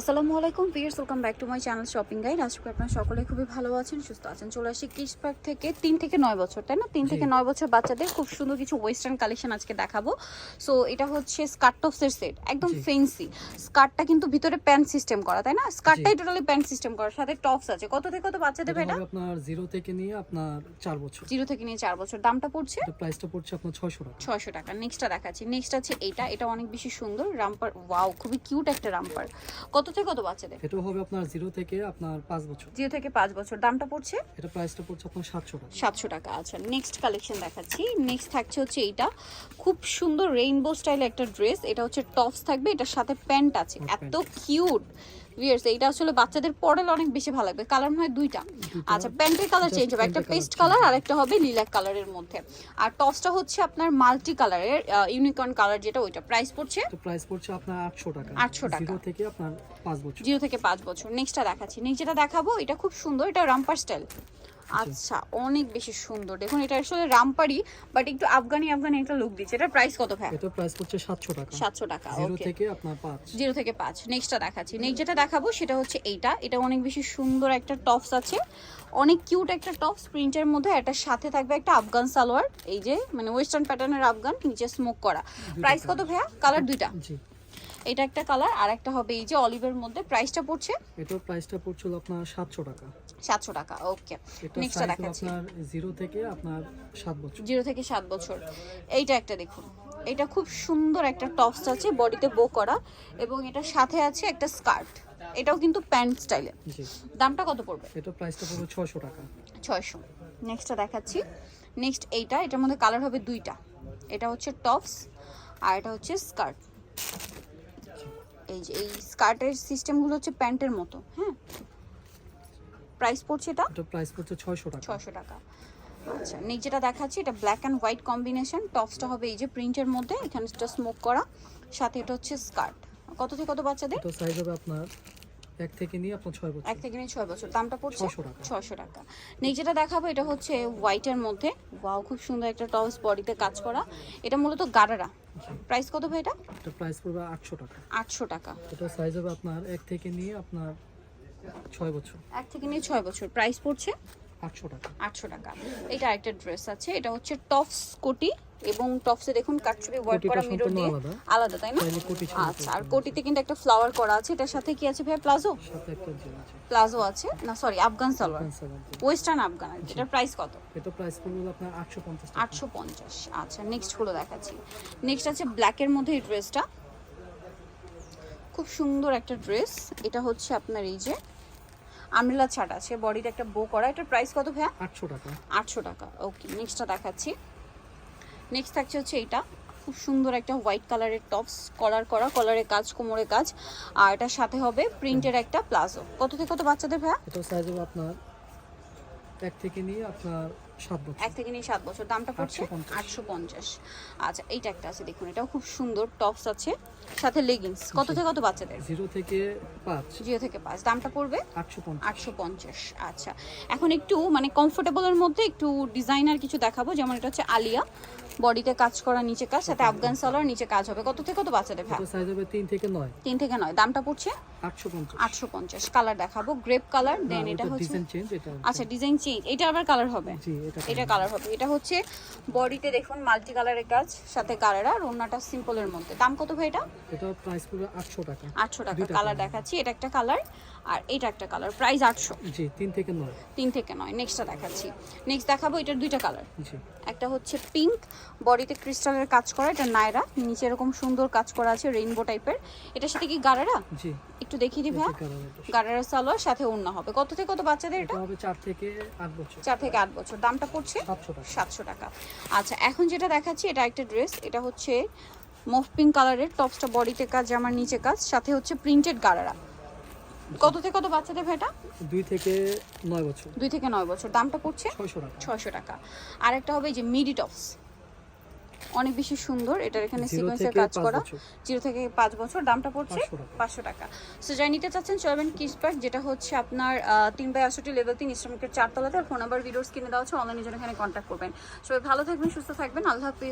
আসসালামু আলাইকুম viewers welcome back to my channel shopping guide আজকে আপনারা সকলে খুবই ভালো আছেন সুস্থ আছেন। চলে আসি কিস পার্ক থেকে তিন থেকে নয় বছর তাই না? তিন থেকে নয় বছর বাচ্চাদের খুব সুন্দর কিছু ওয়েস্টার্ন কালেকশন আজকে দেখাবো। সো এটা হচ্ছে স্কার্ট টপসের সেট একদম ফেন্সি স্কার্টটা কিন্তু ভিতরে প্যান্ট সিস্টেম করা তাই না? স্কার্টটাই টোটালি প্যান্ট সিস্টেম করা সাথে টপস আছে। কত থেকে কত বাচ্চাদের এটা এটা আপনার জিরো থেকে নিয়ে আপনার চার বছর। জিরো থেকে নিয়ে চার বছর। দামটা পড়ছে? প্রাইসটা পড়ছে আপনার ছয়শো টাকা। ছয়শো টাকা। নেক্সটটা দেখাচ্ছি। নেক্সট আছে এটা। এটা অনেক বেশি সুন্দর। রামপার ওয়াও খুবই কিউট একটা রামপার কত থেকে কত বাচ্চাদের? এটা হবে আপনার 0 থেকে আপনার 5 বছর। 0 থেকে 5 বছর। দামটা পড়ছে? এটা প্রাইসটা পড়ছে আপনার সাতশো টাকা। সাতশো টাকা আচ্ছা। নেক্সট কালেকশন দেখাচ্ছি। নেক্সট থাকছে হচ্ছে এটা খুব সুন্দর রেইনবো স্টাইল একটা ড্রেস এটা হচ্ছে টপস থাকবে এটার সাথে প্যান্ট আছে। এত কিউট ভিয়ার্স এইটা আসলে বাচ্চাদের পড়লে অনেক বেশি ভালো লাগবে। কালার হয় দুইটা। আচ্ছা প্যান্টের কালার চেঞ্জ হবে। একটা পেস্ট কালার আর একটা হবে লিলাক কালারের মধ্যে। আর টপসটা হচ্ছে আপনার মাল্টি কালারের ইউনিকর্ন কালার যেটা ওইটা। প্রাইস পড়ছে? এটা প্রাইস পড়ছে আপনার আটশো টাকা। 800 টাকা। থেকে আপনার 5 বছর। জিরো থেকে পাঁচ বছর। নেক্সটটা দেখাচ্ছি। নেক্সট যেটা দেখাবো এটা খুব সুন্দর এটা রামপার স্টাইল আচ্ছা। অনেক বেশি সুন্দর। দেখুন এটা আসলে রামপারি বাট একটু আফগানি আফগানি একটা লুক দিচ্ছে। এটার প্রাইস কত ভাই এটা প্রাইস পড়ছে সাতশো টাকা। সাতশো টাকা জিরো থেকে আপনার পাঁচ। জিরো থেকে পাঁচ। নেক্সটটা দেখাচ্ছি। নেক্সট যেটা দেখাবো সেটা হচ্ছে এইটা। এটা অনেক বেশি সুন্দর একটা টপস আছে। অনেক কিউট একটা টপস প্রিন্টের মধ্যে এটার সাথে থাকবে একটা আফগান সালোয়ার। এই যে মানে ওয়েস্টার্ন প্যাটার্নের আফগান নিচে স্মোক করা। প্রাইস কত ভাইয়া? কালার দুইটা। জি। এটা একটা কালার আর একটা হবে এই যে অলিভের মধ্যে। প্রাইসটা পড়ছে? এটার প্রাইসটা পড়ছিল আপনার সাতশো টাকা। সাতশো টাকা ওকে এটা নেক্সটটা দেখাচ্ছি। আপনার জিরো থেকে আপনার সাত বছর। জিরো থেকে সাত বছর। এইটা একটা দেখুন। এটা খুব সুন্দর একটা টপস আছে বডিতে বো করা এবং এটা সাথে আছে একটা স্কার্ট এটাও কিন্তু প্যান্ট স্টাইলে জি। দামটা কত পড়বে? এটা প্রাইসটা পড়বে ছয়শো টাকা। ছয়শো। নেক্সটটা দেখাচ্ছি। নেক্সট এইটা এটার মধ্যে কালার হবে দুইটা। এটা হচ্ছে টপস আর এটা হচ্ছে স্কার্ট এই যে এই স্কার্টের সিস্টেমগুলো হচ্ছে প্যান্টের মতো হ্যাঁ? প্রাইস পড়ছে এটা? এটা প্রাইস পড়ছে ছয়শো টাকা। ছয়শো টাকা। আচ্ছা যেটা দেখাচ্ছি এটা ব্ল্যাক অ্যান্ড হোয়াইট কম্বিনেশন টপসটা হবে এই যে প্রিন্টের মধ্যে এখানে এটা স্মোক করা সাথে এটা হচ্ছে স্কার্ট কত থেকে কত বাচ্চাদের? তো সাইজ হবে আপনার এক থেকে নিয়ে আপনার ছয় বছর। এক থেকে নিয়ে ছয় বছর। দামটা পড়ছে 600 টাকা। ছশো টাকা। নেক্সট যেটা দেখাবো এটা হচ্ছে হোয়াইটের মধ্যে। ওয়াও খুব সুন্দর একটা টপস বডিতে কাজ করা। এটা মূলত গারারা। প্রাইস কত ভাই এটা? এটা প্রাইস পড়বে আটশো টাকা। আটশো টাকা। এটা সাইজ হবে আপনার এক থেকে নিয়ে আপনার ছয় বছর। এক থেকে নিয়ে ছয় বছর। প্রাইস পড়ছে? আটশো টাকা। আটশো টাকা। এটা আরেকটা ড্রেস আছে। এটা হচ্ছে টপস কোটি। এবং টপসে দেখুন কাটছুরি ওয়ার্ক করা মিরর দিয়ে আলাদা। তাই না? আচ্ছা আর কোটিতে কিন্তু একটা ফ্লাওয়ার করা আছে। এটার সাথে কি আছে ভাই প্লাজো প্লাজো আছে। না সরি আফগান সালোয়ার ওয়েস্টার্ন আফগান এটার প্রাইস কত? এটা প্রাইস পড়বে আপনার আটশো পঞ্চাশ টাকা। আটশো পঞ্চাশ। আচ্ছা নেক্সটগুলো দেখাচ্ছি। নেক্সট আছে ব্ল্যাকের মধ্যে এই ড্রেসটা খুব সুন্দর একটা ড্রেস এটা হচ্ছে আপনার এই যে আমরেলা ছাট আছে। বডিতে একটা বো করা। এটার প্রাইস কত ভাইয়া? আটশো টাকা। আটশো টাকা। ওকে নেক্সটটা দেখাচ্ছি। নেক্সট থাকছে হচ্ছে এটা। খুব সুন্দর একটা হোয়াইট কালারের টপস কলার করা কলারের কাজ, কোমরের কাজ। আর এটার সাথে হবে প্রিন্টের একটা প্লাজো। কত থেকে কত বাচ্চাদের ভাইয়া? এটা সাইজ হবে আপনার এক থেকে নিয়ে আপনার এক থেকে নিয়ে সাত বছর। দামটা পড়ছে আটশো পঞ্চাশ। আচ্ছা এইটা একটা আছে দেখুন এটাও খুব সুন্দর টপস আছে সাথে লেগিংস কত থেকে কত বাচ্চাদের? জিরো থেকে পাঁচ। জিও থেকে পাঁচ। দামটা পড়বে? আটশো পঞ্চাশ। আচ্ছা এখন একটু মানে কমফোর্টেবলের মধ্যে একটু ডিজাইনার কিছু দেখাবো যেমন এটা হচ্ছে আলিয়া। বডিতে কাজ করা নিচে কাজ সাথে আফগান সালোয়ার নিচে কাজ হবে। কত থেকে কত বাচ্চাদের ভাই? সাইজ হবে তিন থেকে নয়। তিন থেকে নয়। দামটা পড়ছে? আটশো পঞ্চাশ। কালার দেখাবো গ্রেপ কালার দেন এটা হচ্ছে আচ্ছা ডিজাইন চেঞ্জ এটা আবার কালার হবে? জি এটা কালার হবে। এটা হচ্ছে বডিতে দেখুন মাল্টি কালারের কাজ সাথে কালার আর অন্যটা সিম্পলের মধ্যে। দাম কত ভাই এটা? এটা প্রাইস পড়বে আটশো টাকা। আটশো টাকা। কালার দেখাচ্ছি এটা একটা কালার আর এটা একটা কালার প্রাইস আটশো। জি তিন থেকে নয়। তিন থেকে নয়। নেক্সটটা দেখাচ্ছি। নেক্সট দেখাবো এটার দুইটা কালার জি। একটা হচ্ছে পিঙ্ক বডিতে ক্রিস্টালের কাজ করা। এটা নায়রা নিচে এরকম সুন্দর কাজ করা আছে রেইনবো টাইপের এটার সাথে কি গারারা? জি। একটু দেখিয়ে colour গারারা সালোয়ার সাথে অন্য হবে। কত থেকে কত বাচ্চাদের এটা হবে চার থেকে আট বছর। চার থেকে আট বছর। দামটা পড়ছে সাতশো টাকা। আচ্ছা এখন যেটা দেখাচ্ছি এটা একটা ড্রেস এটা হচ্ছে মফ পিঙ্ক কালারের টপসটা বডিতে কাজ আমার নিচে কাজ সাথে হচ্ছে প্রিন্টেড গালারা কত থেকে কত বাচ্চাদের ভাইটা দুই থেকে নয় বছর। দুই থেকে নয় বছর। দামটা পড়ছে ছয়শো টাকা। ছয়শো টাকা। আর একটা হবে যে মিডি টপস অনেক বেশি সুন্দর। এটার এখানে সিকোয়েন্সের কাজ করা। জিরো থেকে পাঁচ বছর দামটা পড়ছে পাঁচশো টাকা। সো যাই নিতে চাচ্ছেন চলবেন কিস প্যাক যেটা হচ্ছে আপনার আহ, তিন বাই আটষট্টি লেভেল তিন ইসলামিকের চারতলাতে আর ফোন নাম্বার ভিডিওস কিনে দেওয়া হচ্ছে অনলাইনে জন্য এখানে কন্ট্যাক্ট করবেন। সবাই ভালো থাকবেন সুস্থ থাকবেন। আল্লাহ হাফিজ।